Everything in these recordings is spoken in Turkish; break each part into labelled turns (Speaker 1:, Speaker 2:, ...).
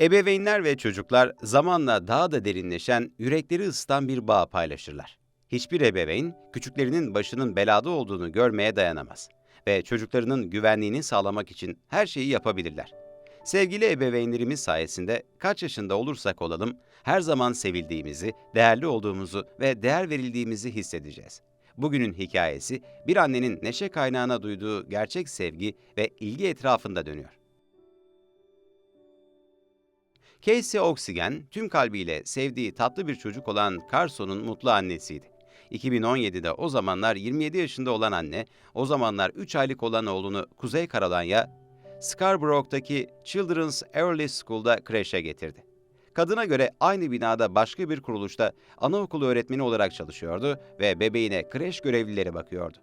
Speaker 1: Ebeveynler ve çocuklar zamanla daha da derinleşen, yürekleri ısıtan bir bağ paylaşırlar. Hiçbir ebeveyn küçüklerinin başının belada olduğunu görmeye dayanamaz ve çocuklarının güvenliğini sağlamak için her şeyi yapabilirler. Sevgili ebeveynlerimiz sayesinde kaç yaşında olursak olalım her zaman sevildiğimizi, değerli olduğumuzu ve değer verildiğimizi hissedeceğiz. Bugünün hikayesi bir annenin neşe kaynağına duyduğu gerçek sevgi ve ilgi etrafında dönüyor. Casey Oxygen, tüm kalbiyle sevdiği tatlı bir çocuk olan Carson'un mutlu annesiydi. 2017'de o zamanlar 27 yaşında olan anne, o zamanlar 3 aylık olan oğlunu Kuzey Carolina, Scarborough'taki Children's Early School'da kreşe getirdi. Kadına göre aynı binada başka bir kuruluşta anaokulu öğretmeni olarak çalışıyordu ve bebeğine kreş görevlileri bakıyordu.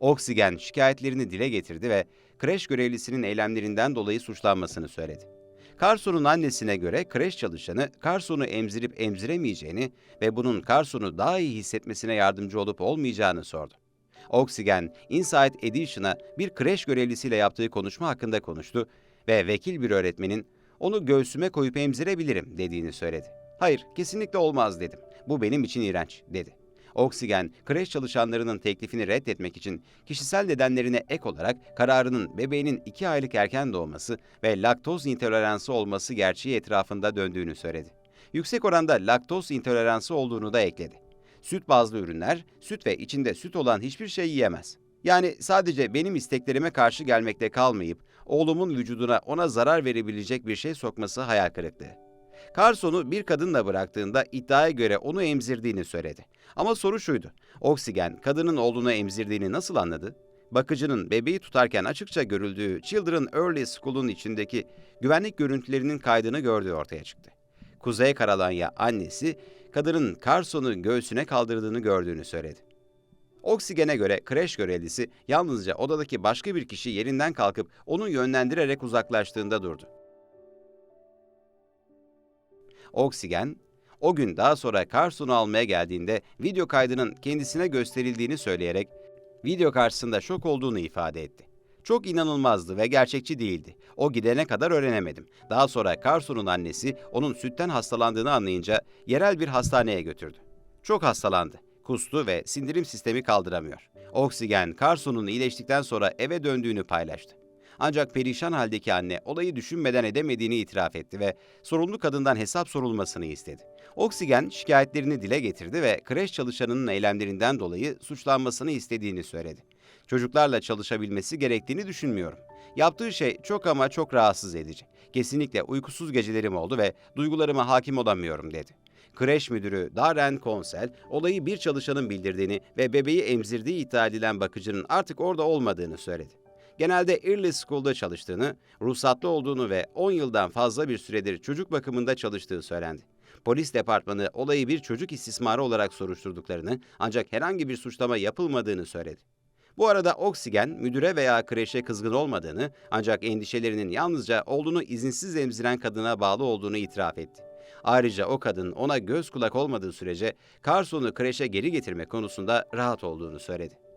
Speaker 1: Oksigen şikayetlerini dile getirdi ve kreş görevlisinin eylemlerinden dolayı suçlanmasını söyledi. Carson'un annesine göre kreş çalışanı Carson'u emzirip emziremeyeceğini ve bunun Carson'u daha iyi hissetmesine yardımcı olup olmayacağını sordu. Oksigen, Inside Edition'a bir kreş görevlisiyle yaptığı konuşma hakkında konuştu ve vekil bir öğretmenin onu göğsüme koyup emzirebilirim dediğini söyledi. Hayır, kesinlikle olmaz dedim. Bu benim için iğrenç dedi. Oksigen, kreş çalışanlarının teklifini reddetmek için kişisel nedenlerine ek olarak kararının bebeğinin 2 aylık erken doğması ve laktoz intoleransı olması gerçeği etrafında döndüğünü söyledi. Yüksek oranda laktoz intoleransı olduğunu da ekledi. Süt bazlı ürünler, süt ve içinde süt olan hiçbir şey yiyemez. Yani sadece benim isteklerime karşı gelmekte kalmayıp oğlumun vücuduna ona zarar verebilecek bir şey sokması hayal kırıklığı. Carson'u bir kadınla bıraktığında iddiaya göre onu emzirdiğini söyledi. Ama soru şuydu. Oksigen kadının oğlunu emzirdiğini nasıl anladı? Bakıcının bebeği tutarken açıkça görüldüğü Children Early School'un içindeki güvenlik görüntülerinin kaydını gördüğü ortaya çıktı. Kuzey Carolina annesi kadının Carson'u göğsüne kaldırdığını gördüğünü söyledi. Oksigene göre kreş görevlisi yalnızca odadaki başka bir kişi yerinden kalkıp onu yönlendirerek uzaklaştığında durdu. Oksigen, o gün daha sonra Carson'u almaya geldiğinde video kaydının kendisine gösterildiğini söyleyerek video karşısında şok olduğunu ifade etti. Çok inanılmazdı ve gerçekçi değildi. O gidene kadar öğrenemedim. Daha sonra Carson'un annesi onun sütten hastalandığını anlayınca yerel bir hastaneye götürdü. Çok hastalandı. Kustu ve sindirim sistemi kaldıramıyor. Oksigen, Carson'un iyileştikten sonra eve döndüğünü paylaştı. Ancak perişan haldeki anne olayı düşünmeden edemediğini itiraf etti ve sorumlu kadından hesap sorulmasını istedi. Oksigen şikayetlerini dile getirdi ve kreş çalışanının eylemlerinden dolayı suçlanmasını istediğini söyledi. Çocuklarla çalışabilmesi gerektiğini düşünmüyorum. Yaptığı şey çok ama çok rahatsız edici. Kesinlikle uykusuz gecelerim oldu ve duygularıma hakim olamıyorum dedi. Kreş müdürü Darren Konsel, olayı bir çalışanın bildirdiğini ve bebeği emzirdiği iddia edilen bakıcının artık orada olmadığını söyledi. Genelde Early School'da çalıştığını, ruhsatlı olduğunu ve 10 yıldan fazla bir süredir çocuk bakımında çalıştığı söylendi. Polis departmanı olayı bir çocuk istismarı olarak soruşturduklarını ancak herhangi bir suçlama yapılmadığını söyledi. Bu arada Oksigen müdüre veya kreşe kızgın olmadığını ancak endişelerinin yalnızca oğlunu izinsiz emziren kadına bağlı olduğunu itiraf etti. Ayrıca o kadın ona göz kulak olmadığı sürece Carson'u kreşe geri getirme konusunda rahat olduğunu söyledi.